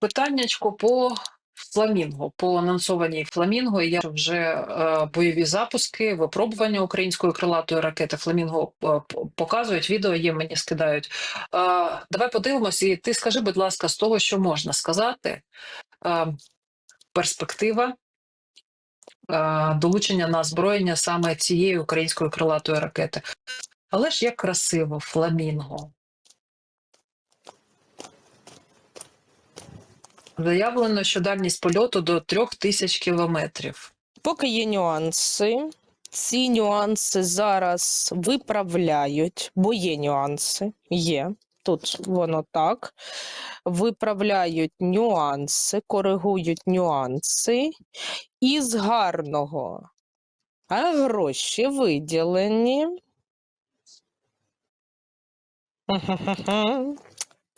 Питаннячко по фламінго, по анонсованій фламінго. Я вже е, бойові запуски, випробування української крилатої ракети Фламінго е, показують. Відео є, мені скидають. Е, давай подивимось, і ти скажи, будь ласка, з того, що можна сказати, е, перспектива. е, Долучення на озброєння саме цієї української крилатої ракети. Але ж як красиво, фламінго. Заявлено, що дальність польоту до трьох тисяч кілометрів. Поки є нюанси. Ці нюанси зараз виправляють, бо є нюанси. Є. Тут воно так. Виправляють нюанси, коригують нюанси. Із гарного. А гроші виділені.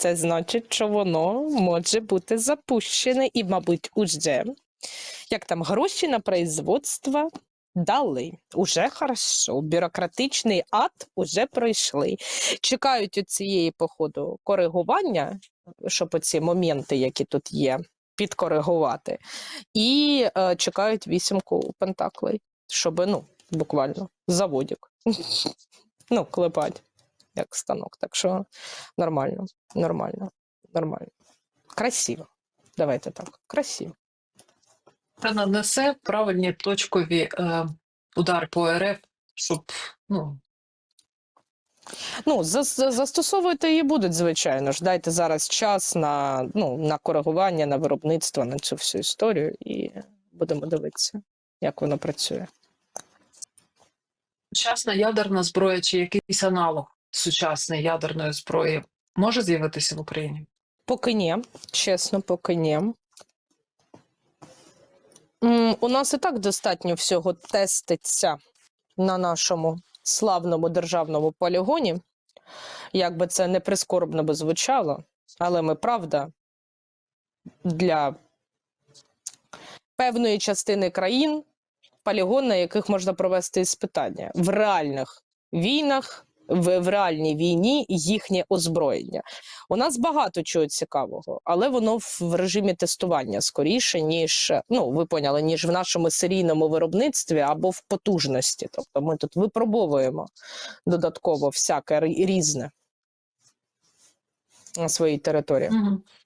Це значить, що воно може бути запущене і, мабуть, уже. Як там гроші на производство дали. Уже хорошо. Бюрократичний ад уже пройшли. Чекають у цієї походу коригування, щоб оці моменти, які тут є, підкоригувати. І е, чекають вісімку пентаклей, щоб, ну, буквально, заводик. ну, клепать, як станок. Так що нормально, нормально, нормально. Красиво. Давайте так. Красиво. Та нанесе правильні точкові е, удари по РФ, щоб ну, Ну, зас- застосовувати її будуть, звичайно ж. Дайте зараз час на, ну, на коригування, на виробництво, на цю всю історію, і будемо дивитися, як воно працює. сучасна ядерна зброя чи якийсь аналог сучасної ядерної зброї може з'явитися в Україні? Поки ні, чесно, поки ні. У нас і так достатньо всього теститься на нашому славному державному полігоні. Як би це не прискорбно би звучало, але ми правда для певної частини країн полігон, на яких можна провести іспитання в реальних війнах, в, в реальній війні їхнє озброєння. У нас багато чого цікавого, але воно в, режимі тестування скоріше, ніж ну ви поняли, ніж в нашому серійному виробництві або в потужності. Тобто ми тут випробовуємо додатково всяке різне на своїй території. Угу.